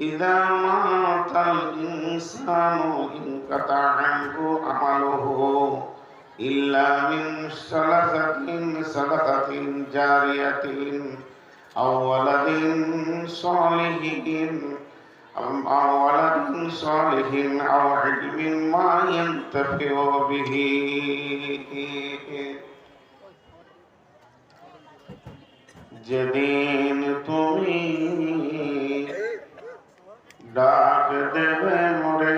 إذا مات الإنسان انقطع عنه عمله إلا من ثلاثة صدقة جارية أو ولد صالح أو ولد صالح أو علم ما ينتفع به যেদিন তুমি ডাক দেবে মরে।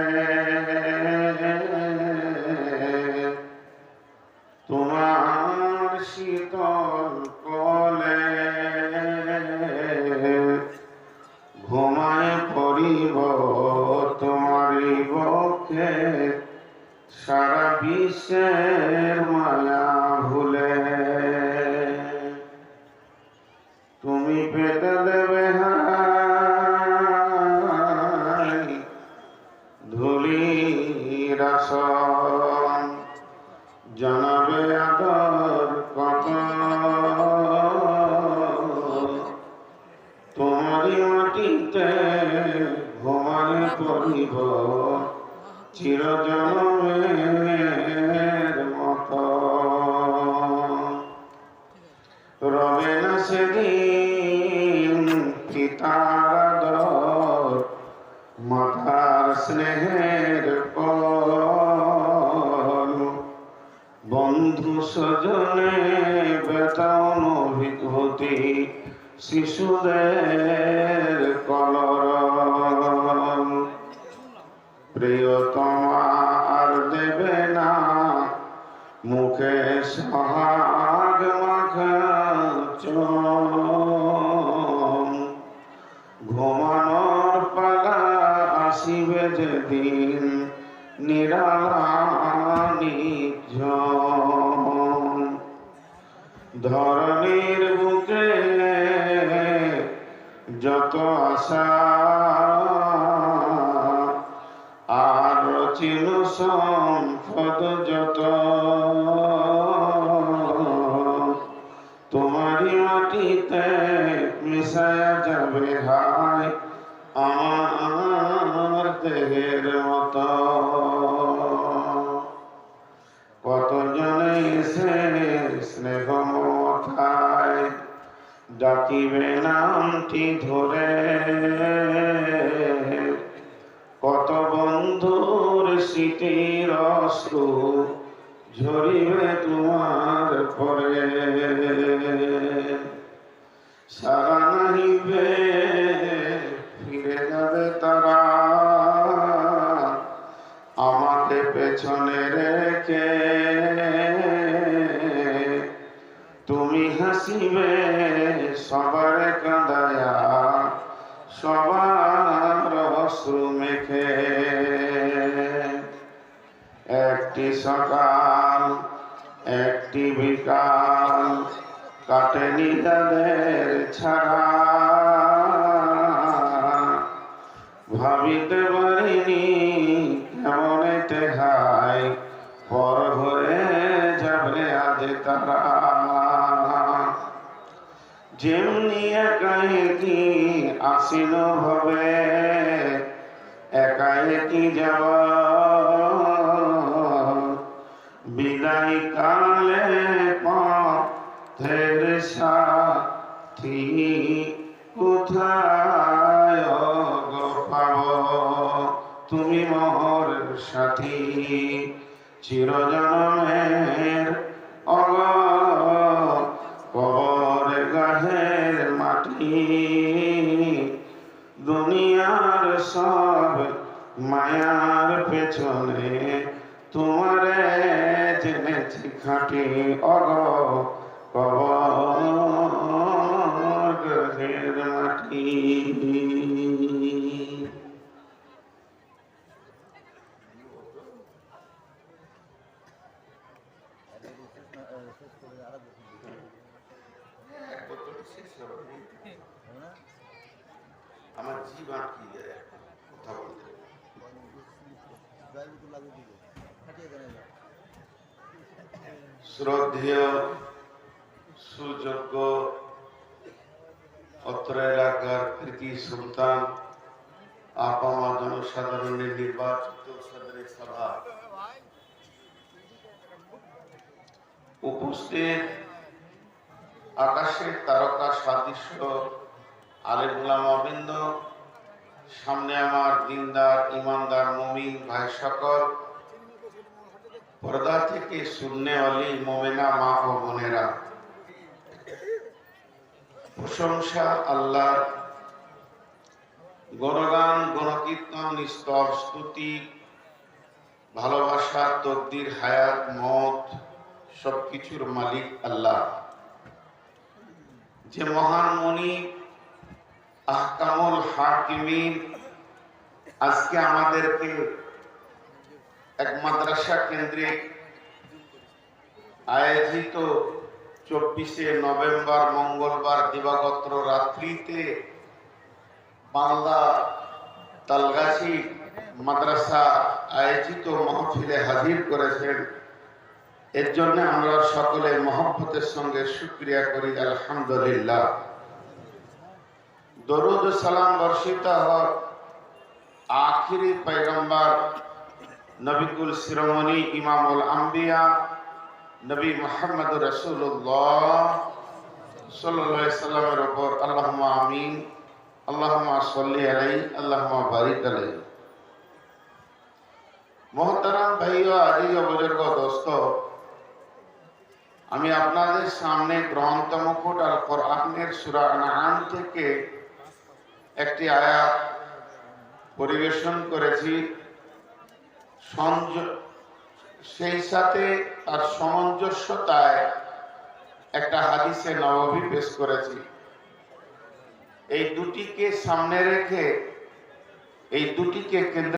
তোমার শীতল কলে ঘুমায় পড়িব তোমারই বক্ষে সারা বিশ্বের জানাবে আদর কত তোমারই মাটিতে ঘুমায় পড়িব, চিরজনমের মতো। রবে না সেদিন পিতার আদর স্নেহের পল বন্ধু সজনে বেতন অভিভূতি শিশুদের কলর প্রিয়তমা আর দেবে না মুখে সোহাগ। ঘুমানোর পালা আসিবে যেদিন নিরালানি ধরনীর বুকে যত আশা আর চিন সম্পদ যত তোমারই মাটিতে মিশায়া যাবে হায় আমার দেহের মতো কতজনে এসে স্নেহ মথায় ডাকিবে নামটি ধরে। কত বন্ধুর স্মৃতির অশ্রু ঝরিবে তোমার পরে। সারা নাহিবে, ফিরে যাবে তারা। আমাকে পেছনে রেখে তুমি হাসিবে। সবার কাঁদায়া, সবার অশ্রু মেখে। একটি সকাল, একটি বিকাল কাটেনি তাদের ছাড়া। ভাবিতে পারিনি কেমন তেহাই পর হয়ে যাবে আজ তারা। যেমনি একাই কি আসিল হবে, একাই কি যাব। বিদায় কালে পথের সাথী কোথায় পাব? তুমি মোর সাথী চিরজনমের অগ পর গাহের মাটি দুনিয়ার সব মায়ার পেছনে তোমার জেনেছি খাটি অগ কবর গাহের মাটি আমার জীব আটকে যায় এখন কথা বলতে শ্রদ্ধেয় সুযোগ্য অত্র এলাকার কৃতি সন্তান আপামা জনসাধারণের নির্বাচিত সদরে সভা উপস্থিত আকাশের তারকা সাদৃশ্য আলেমুলামাবৃন্দ সামনে আমার দিনদার, ইমানদার, মমিন ভাই সকল। পর্দা থেকে শূন্য অলি, মোমেনা, মা ও বোনেরা। প্রশংসা আল্লাহ। গণগান, গণকীর্তন স্তব স্তুতি, ভালোবাসা, তকদির, হায়াত, মত, সবকিছুর মালিক আল্লাহ। যে মহান মনি আহকামুল হাকিমিন আজকে আমাদেরকে এক মাদ্রাসা কেন্দ্রিক আয়োজিত চব্বিশে নভেম্বর মঙ্গলবার দিবাগত রাত্রিতে বাংলা তালগাছি মাদ্রাসা আয়োজিত মাহফিলে হাজির করেছেন এর জন্য আমরা সকলে মহব্বতের সঙ্গে সুক্রিয়া করি, আলহামদুলিল্লাহ। দরুদ সালাম বর্ষিত হক আখিরি পাইগম্বার নবিকুল শিরোমণি ইমামুল আম্বিয়া, নবী মোহাম্মদ রসুল্লাহ সাল্লামের ওপর আল্লাহমা আমিন আল্লাহমা সল্লি আলাই আল্লাহমা বারিক আলাই মহতারাম ভাইয়া আজিজ বুজুর্গ, দোস্ত আমি আপনাদের সামনে গ্রন্থ মুকুট আর কোরআনের সূরা আনআম থেকে একটি আয়াত পরিবেশন করেছি। সেই সাথে তার সামঞ্জস্যতায় একটা হাদিসে নববী পেশ করেছি। এই দুটিকে সামনে রেখে, এই দুটিকে কেন্দ্র